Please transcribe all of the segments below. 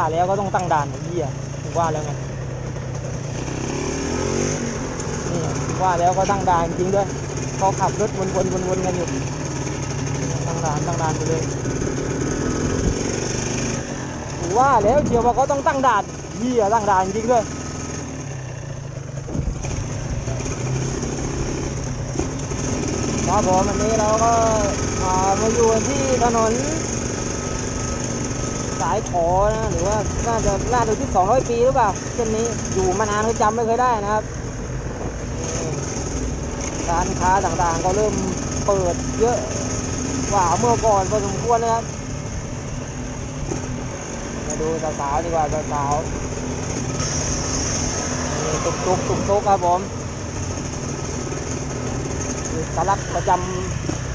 ว่าแล้วก็ต้องตั้งด่านไอ้เหี้ยว่าแล้วไงนี่ว่าแล้วก็ตั้งด่านจริงด้วยเขาขับรถวนๆวนๆกันอยู่ตั้งด่านตั้งด่านไปเลยว่าแล้วเชียวว่าเขาต้องตั้งด่านเหี้ยตั้งด่านจริงด้วยครับผมวันนี้เราก็มาอยู่ที่ถนนายขอนะหรือว่าน่าจะน่าจะที่ 200 ปีหรือเปล่าเส้นนี้อยู่มานานก็จำไม่เคยได้นะครับร้านค้าต่างๆก็เริ่มเปิดเยอะกว่าเมื่อก่อนพอสมควรนะครับมาดูสาวๆดีกว่าสาวๆตุกตุกตุกตุกครับผมนี่สลักประจ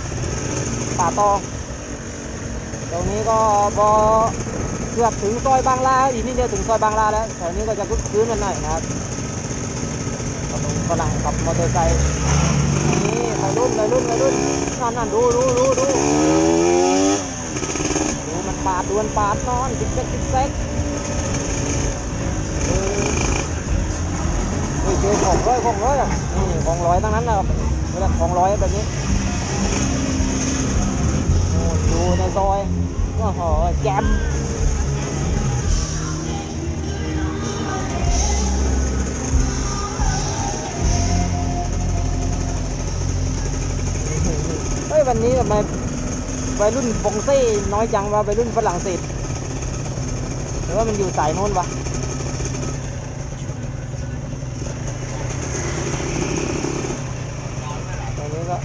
ำป่าตองตรงนี้ก็พอ เกือบถึงซอยบางลาอีกนิดเดียวถึงซอยบางลาแล้วแถวนี้ก็จะคึกคืนกันหน่อยนะครับก็ตรงฝรั่งขับมอเตอร์ไซค์นี่วัยรุ่นวัยรุ่นวัยรุ่นนั่นนั่นดูดูดูดูดูมันปาดดวนปาดนอนซิกเซ็กซิกเซ็กเออเฮ้ยเจอของร้อยของร้อยอะนี่ของร้อยทั้งนั้นนะครับเวลาของร้อยแบบนี้โอ้ยดูในซอยโอ้โหแจม วันนี้ทำไมวัยรุ่นฟงเซ่น้อยจังวะวัยรุ่นฝรั่งเศสหรือว่ามันอยู่สายโน้นวะตอนนี้ก็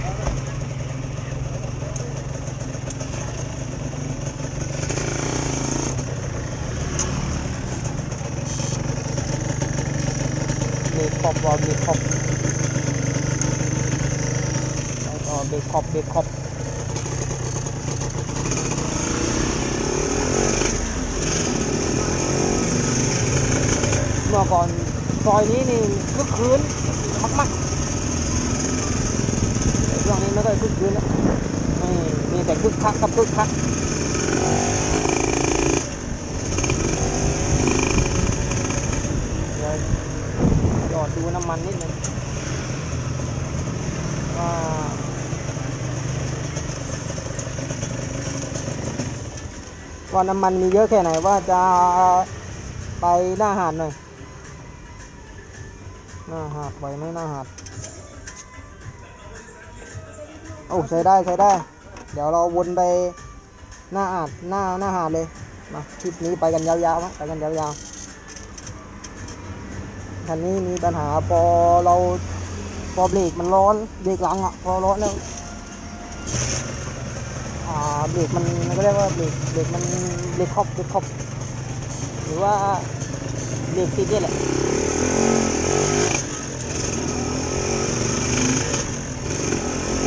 เบรกขอบวอลเบรกขอบแล้วก็ เบรกขอบเบรกขอบเมื่อก่อนซอยนี้นี่คึกคืนมากๆแต่ช่วงนี้ไม่ค่อยคึกคืนแล้วมีแต่คึกคักกับคึกคักเดี๋ยว จอดดูน้ำมันนิดนึงว่า ว่าน้ำมันมีเยอะแค่ไหนว่าจะไปหน้าหาดหน่อยหน้าหาดไหวไหมหน้าหาดโอ้ใช้ได้ใช้ได้ เดี๋ยวเราวนไปหน้าหาดหน้าหน้าหาดเลยมาคลิปนี้ไปกันยาวๆไปกันยาวๆคันนี้มีปัญหาพอเราพอเบรกมันร้อนเบรกหลังอะพอร้อนแล้ว เบรกมันก็เรียกว่าเบรกเบรกมันเบรกครอบเบรกครอบหรือว่าเบรกติดนี่แหละ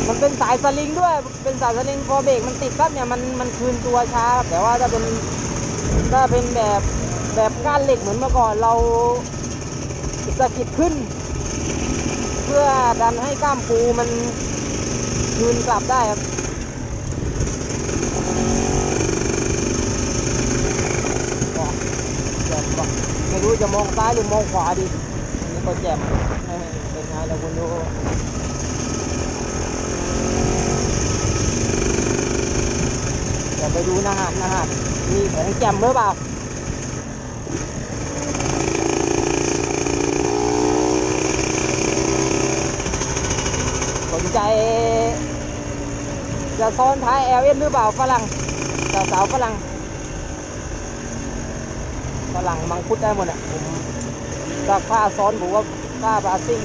มันเป็นสายสลิงด้วย เป็นสายสลิงพอเบรกมันติดปั๊บเนี่ยมันมันคืนตัวช้าแต่ว่าถ้าเป็นถ้าเป็นแบบแบบก้านเหล็กเหมือนเมื่อก่อนเราสะกิดขึ้น เพื่อดันให้กล้ามปูมันคืนกลับได้ครับว้าวแจ่มว่ะไม่ รู้จะมองซ้ายหรือมองขวาดีอันนี้ก็แจ่มเป็นไงล่ะคุณดูเดี๋ยวไปดูนะฮะนะฮะมีของแจ่มหรือเปล่าสนใจ จะซ้อนท้าย l อหรือเปล่าฝรั่งสาวสาวๆฝรั่ง ฝรั่งมังคุดได้หมดอะผมถ้าคาซ้อนผมว่าค่าบราซิง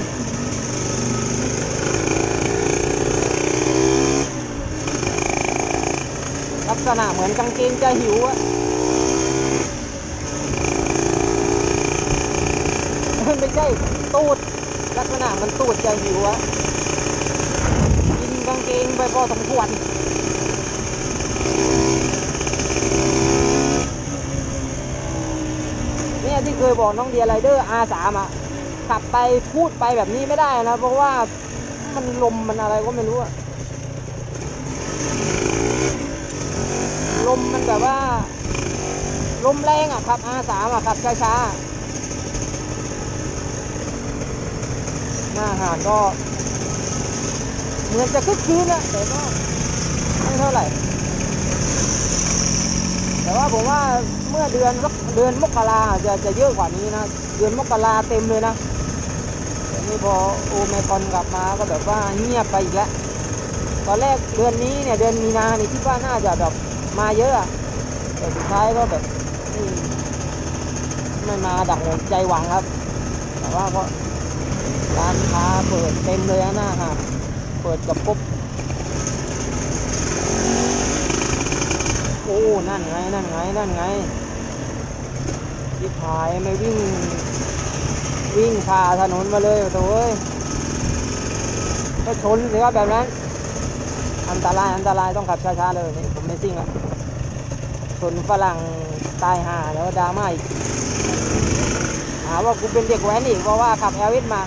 ลักษณะเหมือนกางเกงจะหิวอะไม่ใช่ตูด ลักษณะมันตูดจะหิวอะกินกางเกงไปพอสมควร เคยบอกน้องเดียไรเดอร์ R3 อะขับไปพูดไปแบบนี้ไม่ได้นะ เพราะว่ามันลมมันอะไรก็ไม่รู้อะลมมันแบบว่า ลมแรงอะขับ R3 อะขับช้าๆหน้าหาดก็ เหมือนจะคึกคืนนะแต่ก็ไม่เท่าไหร่ แต่ว่าผมว่า เมื่อเดือนเดือนมกราจะจะเยอะกว่านี้นะ เดือนมกราเต็มเลยนะแต่นี่พอโอเมกอนกลับมาก็แบบว่าเงียบไปอีกแล้วตอนแรกเดือนนี้เนี่ยเดือนมีนาเนี่ยคิดว่าน่าจะแบบมาเยอะแต่สุดท้ายก็แบบไม่มาดังใจหวังครับ แต่ว่าก็ร้านค้าเปิดเต็มเลยนะหน้าหาดเปิดกับปุ๊บ อ้นั่นไง นั่นไง นั่นไงที่ผายไม่วิ่ง วิ่งผ่าถนนมาเลยโอ้ยก็ชนสิครับแบบนั้น อันตราย อันตรายต้องขับช้าๆเลยนี่ผมไม่ซิ่งอะชนฝรั่งตายห่าแล้วดราม่าอีกหาว่ากูเป็นเด็กแว้นอีกเพราะว่าขับแอลวิสมา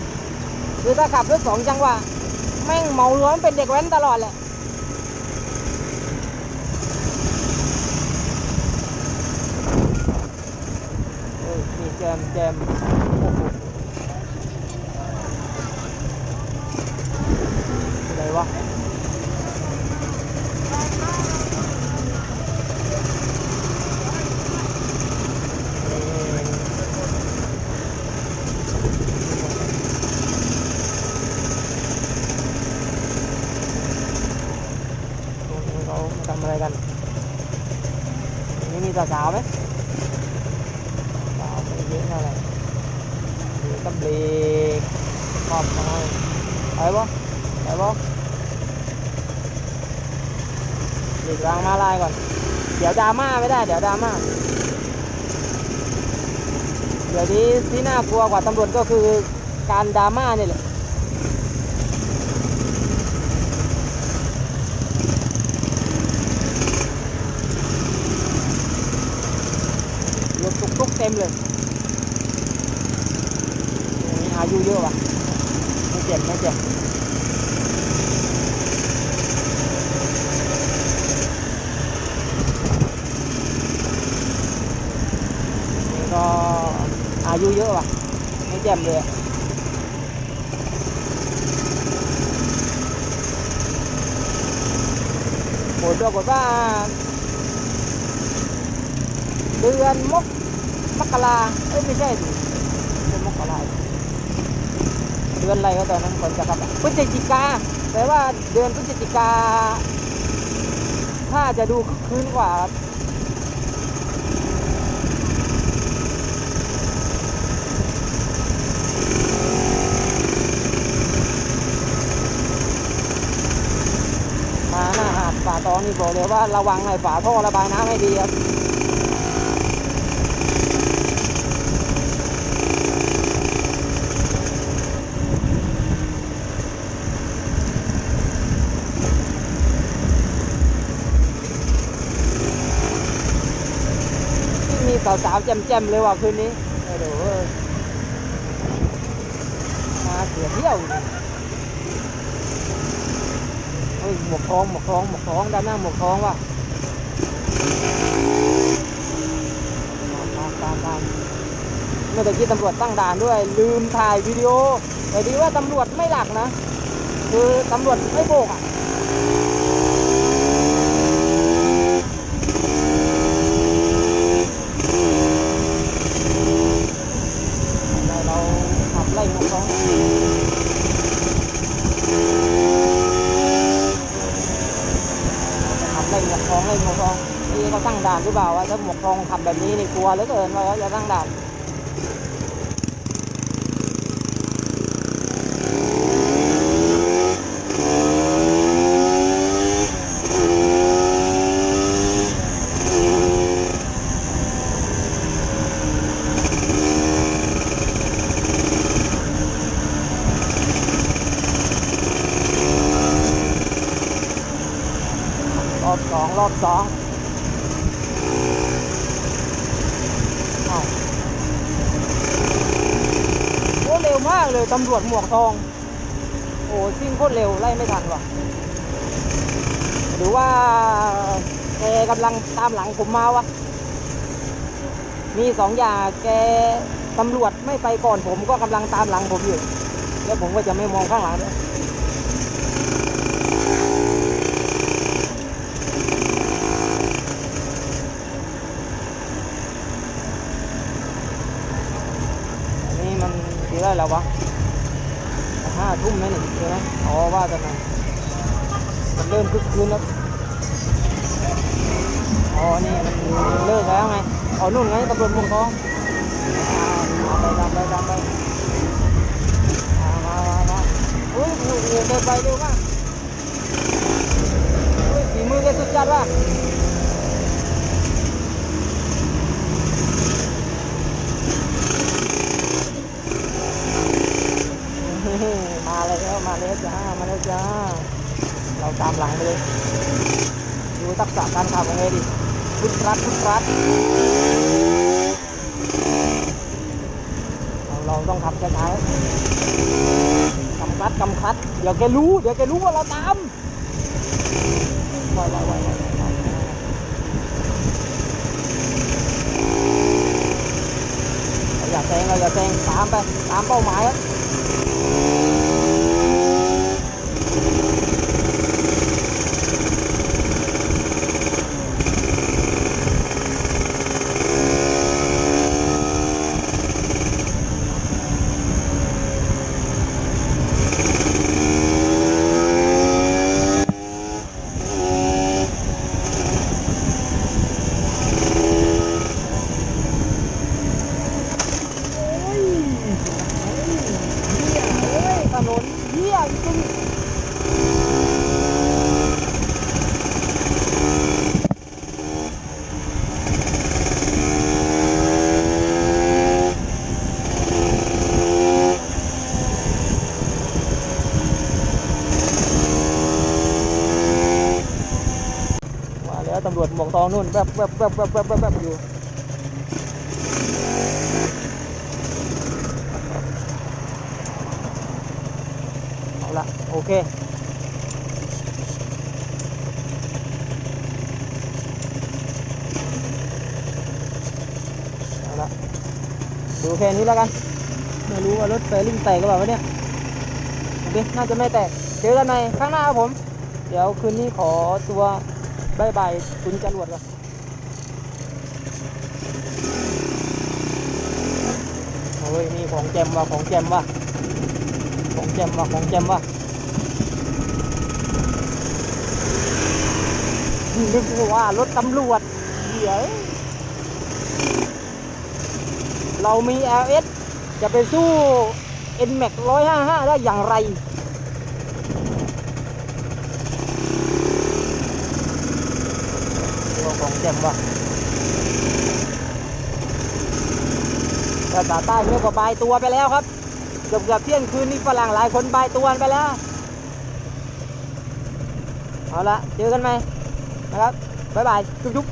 คือถ้าขับรถสองจังหวะแม่งเมาล้วนเป็นเด็กแว้นตลอดแหละ เอ้ยนี่แจมแจมโอ้โหอะไรวะเอ่อตรงนี้เขามาทำอะไรกันนี่มีสาวๆไหม เปล่าไม่เยอะเท่าไหร่มีก็เบรกขอบหน่อยไปบ่ไปบ่ หลีกทางมาลายก่อน เดี๋ยวดราม่าไม่ได้ เดี๋ยวดราม่า เดี๋ยวนี้ที่น่ากลัวกว่าตำรวจก็คือการดราม่านี่แหละรถตุกๆเต็มเลยอายุเยอะว่ะไม่เจ็บไม่เจ็บนี่ก็ อายุเยอะว่ะ ไม่เจ็บเลยอะผลปรากฏว่า เดือนมกมกราเอ้ยไม่ใช่ดิเดือนมกราเดือนอะไรก็ตอนนั้นคนจะกลับพฤศจิกาแต่ว่าเดือนพฤศจิกา ถ้าจะดูคึกคืนกว่าครับมา หน้าหาดป่าตองนี่บอกเลยว่าระวังไอ้ฝาท่อระบายน้ำให้ดีครับมีสาวๆแจ่มๆเลยว่ะคืนนี้โอ้โหมาเสียเที่ยวจริงเฮ้ย หมวกคล้องหมวกคล้องหมวกคล้องด้านหน้าหมวกคล้องว่ะตามตามตามเมื่อตะกี้ตำรวจตั้งด่านด้วย ลืมถ่ายวิดีโอแต่ดีว่าตำรวจไม่หลักนะ คือตำรวจไม่โบกอะ แต่เราขับไล่หมวกทองขับไล่ หมวกทองไล่หมวกทองนี่เขาตั้งด่านหรือเปล่าวะถ้าหมวกทองขับแบบนี้นี่กลัวเหลือเกินว่าเขาจะตั้งด่าน รอบสองรอบสองเอ้ามากเลยตำรวจหมวกทอง โอ้ซิ่งโคตรเร็วไล่ไม่ทันว่ะ หรือว่าแกกำลังตามหลังผมมาวะ มีสองอย่างแกตำรวจไม่ไปก่อนผมก็กำลังตามหลังผมอยู่ แล้วผมก็จะไม่มองข้างหลังด้วยอันนี้มันกี่ไรแล้ววะห้า ทุ่มไหมนี่ใช่ไหมอ๋อว่าจะมามันเริ่มคึกคืนแล้วอ๋อนี่มันเลิกแล้วไงอ๋อนู่นไงตำรวจมืองทองไปตามไปตามไปอ่ามามามาอุ้ยเดินเดินไปเร็วมากอุ้ยฝีมือแกสุดจัดว่ะเฮ้ย มาแล้วมาแล้วจ้ามาแล้วจ้า เราตามหลังไปเลยดูทักษะการขับของเอดิพุดรัดพุดรัดเราเราต้องขับช้าๆกำคัดกำคัด เดี๋ยวแกรู้ เดี๋ยวแกรู้ว่าเราตามไวไวไวไวไวเราอย่าแซงเราอย่าแซงตามไป ตามเป้าหมายอะโอ้ยเหี้ยเอ้ยถนนเหี้ยจริงว่า แล้วตำรวจหมวกทองนู่นแวบแวบแวบแวบแวบแวบแวบอยู่เอาละโอเคเอาละดูแค่นี้แล้วกัน ไม่รู้ว่ารถเฟรลิงแตกหรือเปล่าวะเนี่ยโอเคน่าจะไม่แตกเจอกันในข้างหน้าครับผม เดี๋ยวคืนนี้ขอตัว บายบายคุณจรวดก่อนโอ้ยนี่ของแจมว่ะของแจมว่ะของแจมว่ะของแจมว่ะนึกว่ารถตำรวจเดี๋ยวเรามี LS จะไปสู้ NMAX 155 ได้อย่างไรตัว ของแจมว่ะภาษาใต้เรียกว่าบายตัวไปแล้วครับเกือบเกือบเที่ยงคืนนี่ฝรั่งหลายคนบายตัวไปแล้ว เอาละเจอกันไหมนะครับ บ๊ายบายจุ๊บ